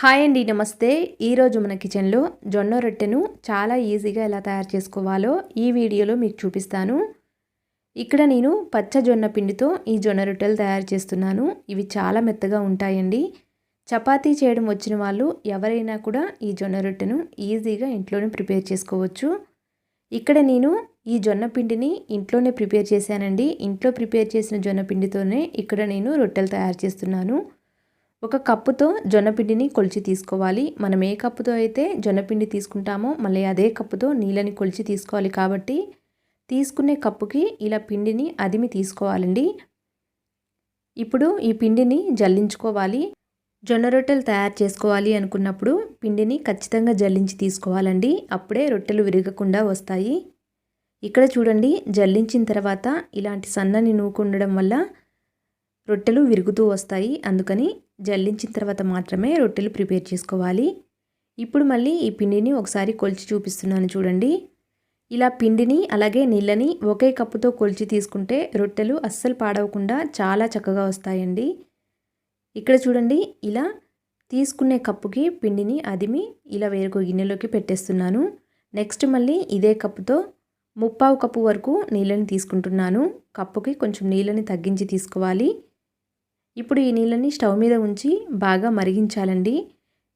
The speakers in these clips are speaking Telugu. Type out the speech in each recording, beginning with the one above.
హాయ్ అండి నమస్తే. ఈరోజు మన కిచెన్లో జొన్న రొట్టెను చాలా ఈజీగా ఎలా తయారు చేసుకోవాలో ఈ వీడియోలో మీకు చూపిస్తాను. ఇక్కడ నేను పచ్చ జొన్న పిండితో ఈ జొన్న రొట్టెలు తయారు చేస్తున్నాను. ఇవి చాలా మెత్తగా ఉంటాయండి. చపాతీ చేయడం వచ్చిన వాళ్ళు ఎవరైనా కూడా ఈ జొన్న రొట్టెను ఈజీగా ఇంట్లోనే ప్రిపేర్ చేసుకోవచ్చు. ఇక్కడ నేను ఈ జొన్న పిండిని ఇంట్లోనే ప్రిపేర్ చేశానండి. ఇంట్లో ప్రిపేర్ చేసిన జొన్న పిండితోనే ఇక్కడ నేను రొట్టెలు తయారు చేస్తున్నాను. ఒక కప్పుతో జొన్నపిండిని కొలిచి తీసుకోవాలి. మనం ఏ కప్పుతో అయితే జొన్నపిండి తీసుకుంటామో మళ్ళీ అదే కప్పుతో నీళ్ళని కొలిచి తీసుకోవాలి కాబట్టి తీసుకునే కప్పుకి ఇలా పిండిని అదిమి తీసుకోవాలండి. ఇప్పుడు ఈ పిండిని జల్లించుకోవాలి. జొన్న రొట్టెలు తయారు చేసుకోవాలి అనుకున్నప్పుడు పిండిని ఖచ్చితంగా జల్లించి తీసుకోవాలండి. అప్పుడే రొట్టెలు విరగకుండా వస్తాయి. ఇక్కడ చూడండి జల్లించిన తర్వాత ఇలాంటి సన్నని నూకుండడం వల్ల రొట్టెలు విరుగుతూ వస్తాయి. అందుకని జల్లించిన తర్వాత మాత్రమే రొట్టెలు ప్రిపేర్ చేసుకోవాలి. ఇప్పుడు మళ్ళీ ఈ పిండిని ఒకసారి కొలిచి చూపిస్తున్నాను చూడండి. ఇలా పిండిని అలాగే నీళ్ళని ఒకే కప్పుతో కొలిచి తీసుకుంటే రొట్టెలు అస్సలు పాడవకుండా చాలా చక్కగా వస్తాయండి. ఇక్కడ చూడండి ఇలా తీసుకునే కప్పుకి పిండిని అదిమి ఇలా వేరొక గిన్నెలోకి పెట్టేస్తున్నాను. నెక్స్ట్ మళ్ళీ ఇదే కప్పుతో ముప్పావు కప్పు వరకు నీళ్ళని తీసుకుంటున్నాను. కప్పుకి కొంచెం నీళ్ళని తగ్గించి తీసుకోవాలి. ఇప్పుడు ఈ నీళ్ళని స్టవ్ మీద ఉంచి బాగా మరిగించాలండి.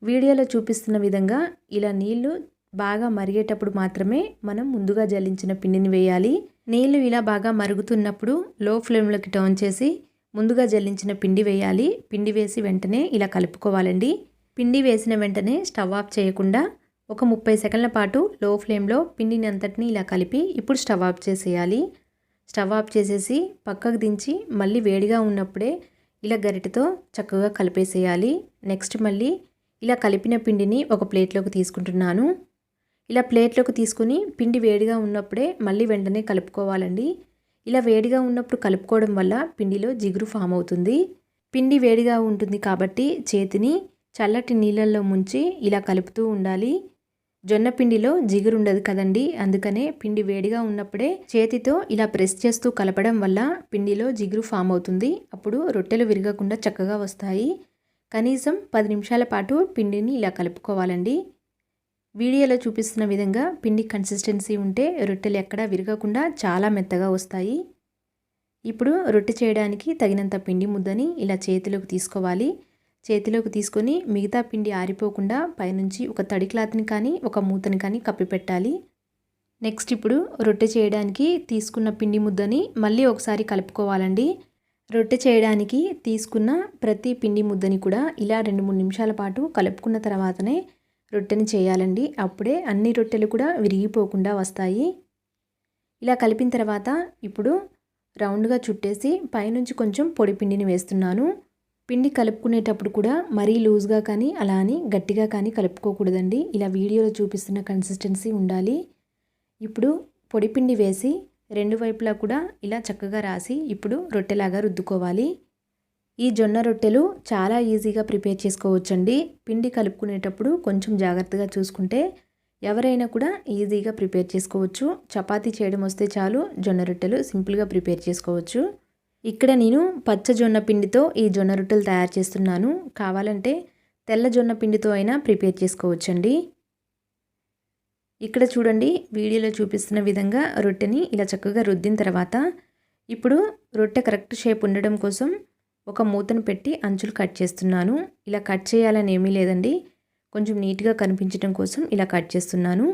వీడియోలో చూపిస్తున్న విధంగా ఇలా నీళ్ళు బాగా మరిగేటప్పుడు మాత్రమే మనం ముందుగా జల్లించిన పిండిని వేయాలి. నీళ్ళు ఇలా బాగా మరుగుతున్నప్పుడు లో ఫ్లేమ్లోకి టర్న్ చేసి ముందుగా జల్లించిన పిండి వేయాలి. పిండి వేసి వెంటనే ఇలా కలుపుకోవాలండి. పిండి వేసిన వెంటనే స్టవ్ ఆఫ్ చేయకుండా ఒక ముప్పై సెకండ్ల పాటు లో ఫ్లేమ్లో పిండిని అంతటిని ఇలా కలిపి ఇప్పుడు స్టవ్ ఆఫ్ చేసేయాలి. స్టవ్ ఆఫ్ చేసేసి పక్కకు దించి మళ్ళీ వేడిగా ఉన్నప్పుడే ఇలా గరిటెతో చక్కగా కలిపేసేయాలి. నెక్స్ట్ మళ్ళీ ఇలా కలిపిన పిండిని ఒక ప్లేట్లోకి తీసుకుంటున్నాను. ఇలా ప్లేట్లోకి తీసుకుని పిండి వేడిగా ఉన్నప్పుడే మళ్ళీ వెంటనే కలుపుకోవాలండి. ఇలా వేడిగా ఉన్నప్పుడు కలుపుకోవడం వల్ల పిండిలో జిగురు ఫామ్ అవుతుంది. పిండి వేడిగా ఉంటుంది కాబట్టి చేతిని చల్లటి నీళ్ళల్లో ముంచి ఇలా కలుపుతూ ఉండాలి. జొన్న పిండిలో జిగురు ఉండదు కదండి. అందుకనే పిండి వేడిగా ఉన్నప్పుడే చేతితో ఇలా ప్రెస్ చేస్తూ కలపడం వల్ల పిండిలో జిగురు ఫామ్ అవుతుంది. అప్పుడు రొట్టెలు విరగకుండా చక్కగా వస్తాయి. కనీసం పది నిమిషాల పాటు పిండిని ఇలా కలుపుకోవాలండి. వీడియోలో చూపిస్తున్న విధంగా పిండి కన్సిస్టెన్సీ ఉంటే రొట్టెలు ఎక్కడా విరగకుండా చాలా మెత్తగా వస్తాయి. ఇప్పుడు రొట్టె చేయడానికి తగినంత పిండి ముద్దని ఇలా చేతిలోకి తీసుకోవాలి. చేతిలోకి తీసుకొని మిగతా పిండి ఆరిపోకుండా పైనుంచి ఒక తడి క్లాత్ని కానీ ఒక మూతని కానీ కప్పి పెట్టాలి. నెక్స్ట్ ఇప్పుడు రొట్టె చేయడానికి తీసుకున్న పిండి ముద్దని మళ్ళీ ఒకసారి కలుపుకోవాలండి. రొట్టె చేయడానికి తీసుకున్న ప్రతి పిండి ముద్దని కూడా ఇలా రెండు మూడు నిమిషాల పాటు కలుపుకున్న తర్వాతనే రొట్టెని చేయాలండి. అప్పుడే అన్ని రొట్టెలు కూడా విరిగిపోకుండా వస్తాయి. ఇలా కలిపిన తర్వాత ఇప్పుడు రౌండ్గా చుట్టేసి పైనుంచి కొంచెం పొడి పిండిని వేస్తున్నాను. పిండి కలుపుకునేటప్పుడు కూడా మరీ లూజ్గా కానీ అలా అని గట్టిగా కానీ కలుపుకోకూడదండి. ఇలా వీడియోలో చూపిస్తున్న కన్సిస్టెన్సీ ఉండాలి. ఇప్పుడు పొడి పిండి వేసి రెండు వైపులా కూడా ఇలా చక్కగా రాసి ఇప్పుడు రొట్టెలాగా రుద్దుకోవాలి. ఈ జొన్న రొట్టెలు చాలా ఈజీగా ప్రిపేర్ చేసుకోవచ్చండి. పిండి కలుపుకునేటప్పుడు కొంచెం జాగ్రత్తగా చూసుకుంటే ఎవరైనా కూడా ఈజీగా ప్రిపేర్ చేసుకోవచ్చు. చపాతీ చేయడం వస్తే చాలు జొన్న రొట్టెలు సింపుల్గా ప్రిపేర్ చేసుకోవచ్చు. ఇక్కడ నేను పచ్చ జొన్న పిండితో ఈ జొన్న రొట్టెలు తయారు చేస్తున్నాను. కావాలంటే తెల్ల జొన్న పిండితో అయినా ప్రిపేర్ చేసుకోవచ్చండి. ఇక్కడ చూడండి వీడియోలో చూపిస్తున్న విధంగా రొట్టెని ఇలా చక్కగా రుద్దిన తర్వాత ఇప్పుడు రొట్టె కరెక్ట్ షేప్ ఉండడం కోసం ఒక మూతను పెట్టి అంచులు కట్ చేస్తున్నాను. ఇలా కట్ చేయాలని ఏమీ లేదండి. కొంచెం నీట్గా కనిపించడం కోసం ఇలా కట్ చేస్తున్నాను.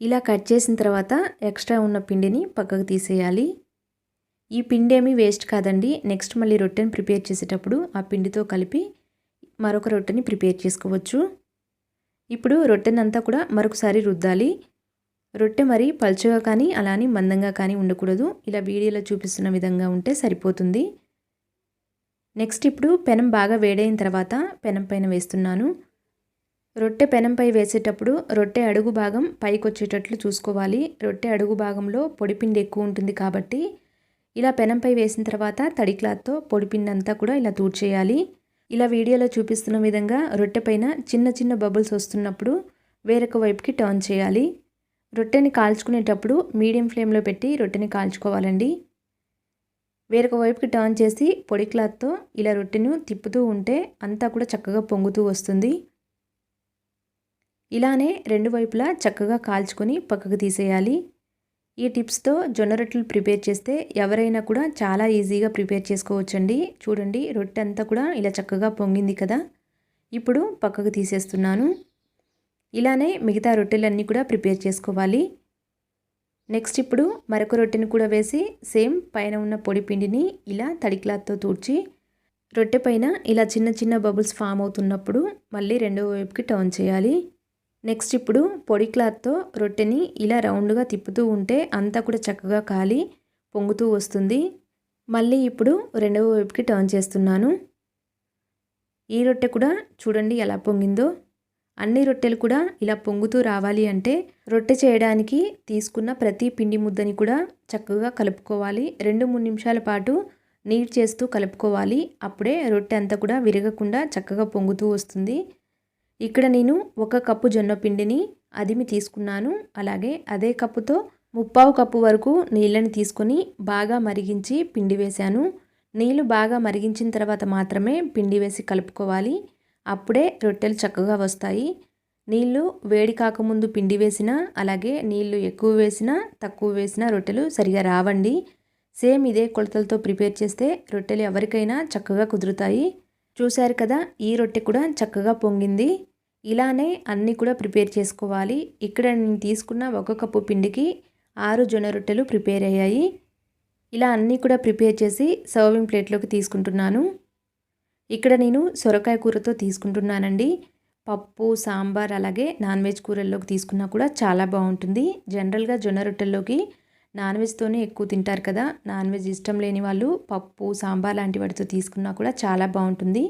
ఇలా కట్ చేసిన తర్వాత ఎక్స్ట్రా ఉన్న పిండిని పక్కకు తీసేయాలి. ఈ పిండి ఏమీ వేస్ట్ కాదండి. నెక్స్ట్ మళ్ళీ రొట్టెని ప్రిపేర్ చేసేటప్పుడు ఆ పిండితో కలిపి మరొక రొట్టెని ప్రిపేర్ చేసుకోవచ్చు. ఇప్పుడు రొట్టెనంతా కూడా మరొకసారి రుద్దాలి. రొట్టె మరి పలుచగా కానీ అలానే మందంగా కానీ ఉండకూడదు. ఇలా వీడియోలో చూపిస్తున్న విధంగా ఉంటే సరిపోతుంది. నెక్స్ట్ ఇప్పుడు పెనం బాగా వేడైన తర్వాత పెనం పైన వేస్తున్నాను. రొట్టె పెనంపై వేసేటప్పుడు రొట్టె అడుగు భాగం పైకి వచ్చేటట్లు చూసుకోవాలి. రొట్టె అడుగు భాగంలో పొడిపిండి ఎక్కువ ఉంటుంది కాబట్టి ఇలా పెనంపై వేసిన తర్వాత తడి క్లాత్తో పొడిపిండి అంతా కూడా ఇలా తూడ్చేయాలి. ఇలా వీడియోలో చూపిస్తున్న విధంగా రొట్టె పైన చిన్న చిన్న బబుల్స్ వస్తున్నప్పుడు వేరొక వైపుకి టర్న్ చేయాలి. రొట్టెని కాల్చుకునేటప్పుడు మీడియం ఫ్లేమ్లో పెట్టి రొట్టెని కాల్చుకోవాలండి. వేరొక వైపుకి టర్న్ చేసి పొడి క్లాత్తో ఇలా రొట్టెను తిప్పుతూ ఉంటే అంతా కూడా చక్కగా పొంగుతూ వస్తుంది. ఇలానే రెండు వైపులా చక్కగా కాల్చుకొని పక్కకు తీసేయాలి. ఈ టిప్స్తో జొన్న రొట్టెలు ప్రిపేర్ చేస్తే ఎవరైనా కూడా చాలా ఈజీగా ప్రిపేర్ చేసుకోవచ్చండి. చూడండి రొట్టె అంతా కూడా ఇలా చక్కగా పొంగింది కదా. ఇప్పుడు పక్కకు తీసేస్తున్నాను. ఇలానే మిగతా రొట్టెలన్నీ కూడా ప్రిపేర్ చేసుకోవాలి. నెక్స్ట్ ఇప్పుడు మరొక రొట్టెని కూడా వేసి సేమ్ పైన ఉన్న పొడి పిండిని ఇలా తడి క్లాత్తో తూడ్చి రొట్టె పైన ఇలా చిన్న చిన్న బబుల్స్ ఫామ్ అవుతున్నప్పుడు మళ్ళీ రెండో వైపుకి టర్న్ చేయాలి. నెక్స్ట్ ఇప్పుడు పొడి క్లాత్తో రొట్టెని ఇలా రౌండ్గా తిప్పుతూ ఉంటే అంతా కూడా చక్కగా కాలి పొంగుతూ వస్తుంది. మళ్ళీ ఇప్పుడు రెండవ వైపుకి టర్న్ చేస్తున్నాను. ఈ రొట్టె కూడా చూడండి ఎలా పొంగిందో. అన్ని రొట్టెలు కూడా ఇలా పొంగుతూ రావాలి అంటే రొట్టె చేయడానికి తీసుకున్న ప్రతి పిండి ముద్దని కూడా చక్కగా కలుపుకోవాలి. రెండు మూడు నిమిషాల పాటు నీట్ చేస్తూ కలుపుకోవాలి. అప్పుడే రొట్టె అంతా కూడా విరగకుండా చక్కగా పొంగుతూ వస్తుంది. ఇక్కడ నేను ఒక కప్పు జొన్న పిండిని అదిమి తీసుకున్నాను. అలాగే అదే కప్పుతో ముప్పావు కప్పు వరకు నీళ్ళని తీసుకొని బాగా మరిగించి పిండి వేశాను. నీళ్ళు బాగా మరిగించిన తర్వాత మాత్రమే పిండి వేసి కలుపుకోవాలి. అప్పుడే రొట్టెలు చక్కగా వస్తాయి. నీళ్ళు వేడి కాకముందు పిండి వేసినా అలాగే నీళ్ళు ఎక్కువ వేసినా తక్కువ వేసినా రొట్టెలు సరిగా రావండి. సేమ్ ఇదే కొలతలతో ప్రిపేర్ చేస్తే రొట్టెలు ఎవరికైనా చక్కగా కుదురుతాయి. చూశారు కదా ఈ రొట్టె కూడా చక్కగా పొంగింది. ఇలానే అన్నీ కూడా ప్రిపేర్ చేసుకోవాలి. ఇక్కడ నేను తీసుకున్న ఒక కప్పు పిండికి ఆరు జొన్న రొట్టెలు ప్రిపేర్ అయ్యాయి. ఇలా అన్నీ కూడా ప్రిపేర్ చేసి సర్వింగ్ ప్లేట్లోకి తీసుకుంటున్నాను. ఇక్కడ నేను సొరకాయ కూరతో తీసుకుంటున్నానండి. పప్పు సాంబార్ అలాగే నాన్ వెజ్ కూరల్లోకి తీసుకున్నా కూడా చాలా బాగుంటుంది. జనరల్గా జొన్న రొట్టెల్లోకి నాన్ వెజ్తోనే ఎక్కువ తింటారు కదా. నాన్ వెజ్ ఇష్టం లేని వాళ్ళు పప్పు సాంబార్ లాంటి వాటితో తీసుకున్నా కూడా చాలా బాగుంటుంది.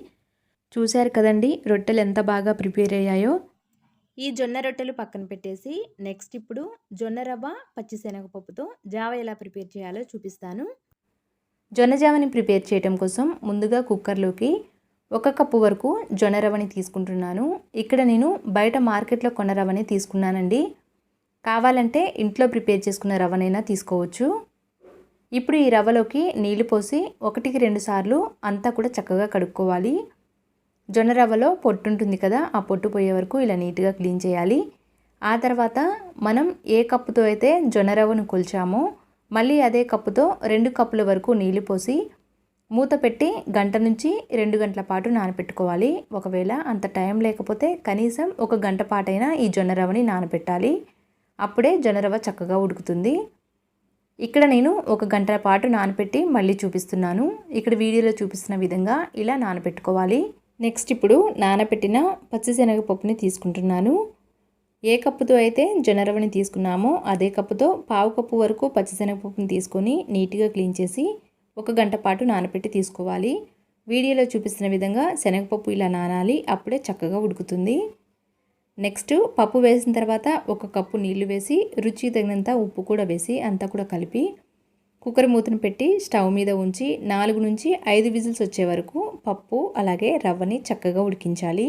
చూశారు కదండి రొట్టెలు ఎంత బాగా ప్రిపేర్ అయ్యాయో. ఈ జొన్న రొట్టెలు పక్కన పెట్టేసి నెక్స్ట్ ఇప్పుడు జొన్న రవ్వ పచ్చిశనగపప్పుతో జావ ఎలా ప్రిపేర్ చేయాలో చూపిస్తాను. జొన్న జావని ప్రిపేర్ చేయడం కోసం ముందుగా కుక్కర్లోకి ఒక కప్పు వరకు జొన్న రవ్వని తీసుకుంటున్నాను. ఇక్కడ నేను బయట మార్కెట్లో కొన్న రవ్వని తీసుకున్నానండి. కావాలంటే ఇంట్లో ప్రిపేర్ చేసుకున్న రవ్వనైనా తీసుకోవచ్చు. ఇప్పుడు ఈ రవ్వలోకి నీళ్ళు పోసి ఒకటికి రెండు సార్లు అంతా కూడా చక్కగా కడుక్కోవాలి. జొన్న రవ్వలో పొట్టు ఉంటుంది కదా ఆ పొట్టు పోయే వరకు ఇలా నీట్గా క్లీన్ చేయాలి. ఆ తర్వాత మనం ఏ కప్పుతో అయితే జొన్న రవ్వను కొల్చామో మళ్ళీ అదే కప్పుతో రెండు కప్పుల వరకు నీళ్ళు పోసి మూత పెట్టి గంట నుంచి రెండు గంటల పాటు నానపెట్టుకోవాలి. ఒకవేళ అంత టైం లేకపోతే కనీసం ఒక గంట పాటైనా ఈ జొన్న రవ్వని నానపెట్టాలి. అప్పుడే జొన్న రవ్వ చక్కగా ఉడుకుతుంది. ఇక్కడ నేను ఒక గంట పాటు నానపెట్టి మళ్ళీ చూపిస్తున్నాను. ఇక్కడ వీడియోలో చూపిస్తున్న విధంగా ఇలా నానబెట్టుకోవాలి నెక్స్ట్ ఇప్పుడు నానబెట్టిన పచ్చిశనగపప్పుని తీసుకుంటున్నాను. ఏ కప్పుతో అయితే జనరవని తీసుకున్నామో అదే కప్పుతో పావు కప్పు వరకు పచ్చిశనగపప్పుని తీసుకొని నీట్గా క్లీన్ చేసి ఒక గంట పాటు నానబెట్టి తీసుకోవాలి. వీడియోలో చూపిస్తున్న విధంగా శనగపప్పు ఇలా నానాలి అప్పుడే చక్కగా ఉడుకుతుంది. నెక్స్ట్ పప్పు వేసిన తర్వాత ఒక కప్పు నీళ్ళు వేసి రుచి తగినంత ఉప్పు కూడా వేసి అంతా కూడా కలిపి కుక్కర్ మూతను పెట్టి స్టవ్ మీద ఉంచి నాలుగు నుంచి ఐదు విజిల్స్ వచ్చే వరకు పప్పు అలాగే రవ్వని చక్కగా ఉడికించాలి.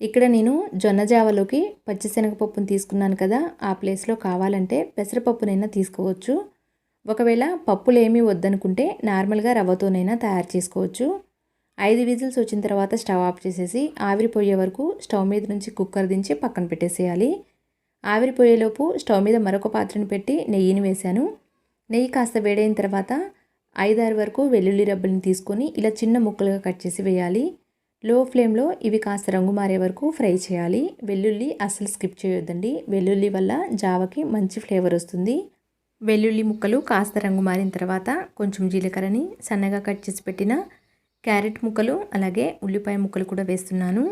ఇక్కడ నేను జొన్న జావలోకి పచ్చిశనగపప్పును తీసుకున్నాను కదా ఆ ప్లేస్లో కావాలంటే పెసరపప్పునైనా తీసుకోవచ్చు. ఒకవేళ పప్పులేమీ వద్దనుకుంటే నార్మల్గా రవ్వతోనైనా తయారు చేసుకోవచ్చు. ఐదు విజిల్స్ వచ్చిన తర్వాత స్టవ్ ఆఫ్ చేసేసి ఆవిరిపోయే వరకు స్టవ్ మీద నుంచి కుక్కర్ దించి పక్కన పెట్టేసేయాలి. ఆవిరిపోయేలోపు స్టవ్ మీద మరొక పాత్రను పెట్టి నెయ్యిని వేశాను. నెయ్యి కాస్త వేడైన తర్వాత ఐదారు వరకు వెల్లుల్లి రబ్బల్ని తీసుకొని ఇలా చిన్న ముక్కలుగా కట్ చేసి వేయాలి. లో ఫ్లేమ్లో ఇవి కాస్త రంగు మారే వరకు ఫ్రై చేయాలి. వెల్లుల్లి అస్సలు స్కిప్ చేయొద్దండి. వెల్లుల్లి వల్ల జావకి మంచి ఫ్లేవర్ వస్తుంది. వెల్లుల్లి ముక్కలు కాస్త రంగు మారిన తర్వాత కొంచెం జీలకర్రని సన్నగా కట్ చేసి పెట్టిన క్యారెట్ ముక్కలు అలాగే ఉల్లిపాయ ముక్కలు కూడా వేస్తున్నాను.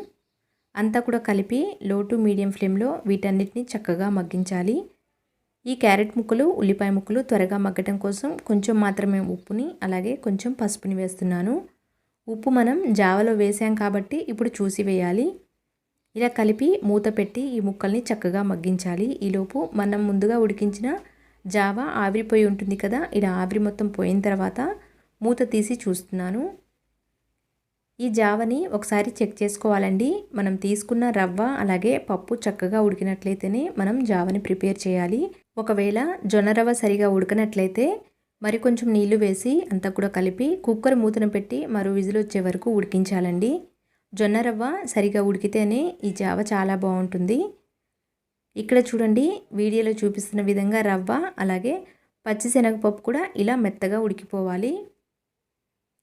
అంతా కూడా కలిపి లో టు మీడియం ఫ్లేమ్లో వీటన్నిటిని చక్కగా మగ్గించాలి. ఈ క్యారెట్ ముక్కలు ఉల్లిపాయ ముక్కలు త్వరగా మగ్గటం కోసం కొంచెం మాత్రమే ఉప్పుని అలాగే కొంచెం పసుపుని వేస్తున్నాను. ఉప్పు మనం జావలో వేసాం కాబట్టి ఇప్పుడు చూసి వేయాలి. ఇలా కలిపి మూత పెట్టి ఈ ముక్కల్ని చక్కగా మగ్గించాలి. ఈలోపు మనం ముందుగా ఉడికించిన జావ ఆవిరిపోయి ఉంటుంది కదా ఇలా ఆవిరి మొత్తం పోయిన తర్వాత మూత తీసి చూస్తున్నాను. ఈ జావని ఒకసారి చెక్ చేసుకోవాలండి. మనం తీసుకున్న రవ్వ అలాగే పప్పు చక్కగా ఉడికినట్లయితేనే మనం జావని ప్రిపేర్ చేయాలి. ఒకవేళ జొన్న రవ్వ సరిగా ఉడకనట్లయితే మరి కొంచెం నీళ్ళు వేసి అంతా కూడా కలిపి కుక్కర్ మూతను పెట్టి మరో విజిల్ వచ్చే వరకు ఉడికించాలండి. జొన్న రవ్వ సరిగా ఉడికితేనే ఈ జావ చాలా బాగుంటుంది. ఇక్కడ చూడండి వీడియోలో చూపిస్తున్న విధంగా రవ్వ అలాగే పచ్చిశనగపప్పు కూడా ఇలా మెత్తగా ఉడికిపోవాలి.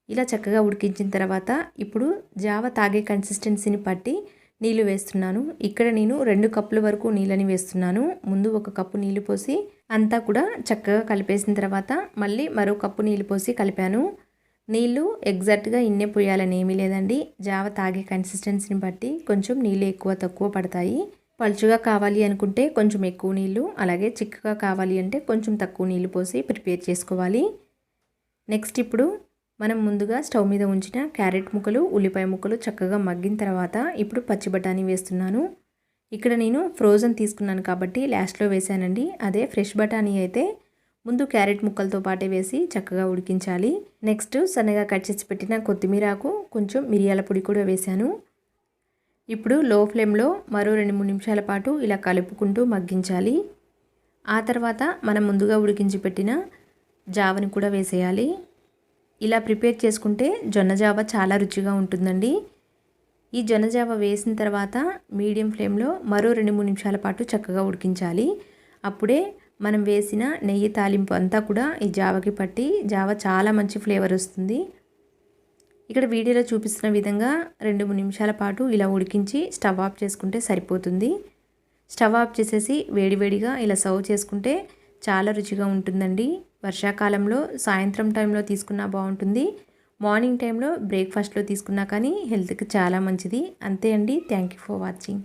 ఇలా చక్కగా ఉడికించిన తర్వాత ఇప్పుడు జావ తాగే కన్సిస్టెన్సీని పట్టి నీళ్ళు వేస్తున్నాను. ఇక్కడ నేను రెండు కప్పుల వరకు నీళ్ళని వేస్తున్నాను. ముందు ఒక కప్పు నీళ్ళు పోసి అంతా కూడా చక్కగా కలిపేసిన తర్వాత మళ్ళీ మరో కప్పు నీళ్ళు పోసి కలిపాను. నీళ్ళు ఎగ్జాక్ట్గా ఇన్నే పోయాలని ఏమీ లేదండి. జావ తాగే కన్సిస్టెన్సీని బట్టి కొంచెం నీళ్ళు ఎక్కువ తక్కువ పడతాయి. పలుచుగా కావాలి అనుకుంటే కొంచెం ఎక్కువ నీళ్ళు అలాగే చిక్కగా కావాలి అంటే కొంచెం తక్కువ నీళ్ళు పోసి ప్రిపేర్ చేసుకోవాలి. నెక్స్ట్ ఇప్పుడు మనం ముందుగా స్టవ్ మీద ఉంచిన క్యారెట్ ముక్కలు ఉల్లిపాయ ముక్కలు చక్కగా మగ్గిన తర్వాత ఇప్పుడు పచ్చి బఠానీ వేస్తున్నాను. ఇక్కడ నేను ఫ్రోజన్ తీసుకున్నాను కాబట్టి లాస్ట్లో వేసానండి అదే ఫ్రెష్ బఠానీ అయితే ముందు క్యారెట్ ముక్కలతో పాటే వేసి చక్కగా ఉడికించాలి. నెక్స్ట్ సన్నగా కట్ చేసి పెట్టిన కొత్తిమీరాకు కొంచెం మిరియాల పొడి కూడా వేశాను. ఇప్పుడు లో ఫ్లేమ్లో మరో రెండు మూడు నిమిషాల పాటు ఇలా కలుపుకుంటూ మగ్గించాలి. ఆ తర్వాత మనం ముందుగా ఉడికించి పెట్టిన జావని కూడా వేసేయాలి. ఇలా ప్రిపేర్ చేసుకుంటే జొన్న జావ చాలా రుచిగా ఉంటుందండి. ఈ జొన్న జావ వేసిన తర్వాత మీడియం ఫ్లేమ్లో మరో రెండు మూడు నిమిషాల పాటు చక్కగా ఉడికించాలి. అప్పుడే మనం వేసిన నెయ్యి తాలింపు అంతా కూడా ఈ జావకి పట్టి జావ చాలా మంచి ఫ్లేవర్ వస్తుంది. ఇక్కడ వీడియోలో చూపిస్తున్న విధంగా రెండు మూడు నిమిషాల పాటు ఇలా ఉడికించి స్టవ్ ఆఫ్ చేసుకుంటే సరిపోతుంది. స్టవ్ ఆఫ్ చేసేసి వేడివేడిగా ఇలా సర్వ్ చేసుకుంటే చాలా రుచిగా ఉంటుందండి. వర్షాకాలంలో సాయంత్రం టైంలో తీసుకున్నా బాగుంటుంది. మార్నింగ్ టైంలో బ్రేక్ఫాస్ట్లో తీసుకున్నా కానీ హెల్త్కి చాలా మంచిది. అంతే అండి. Thank you for watching.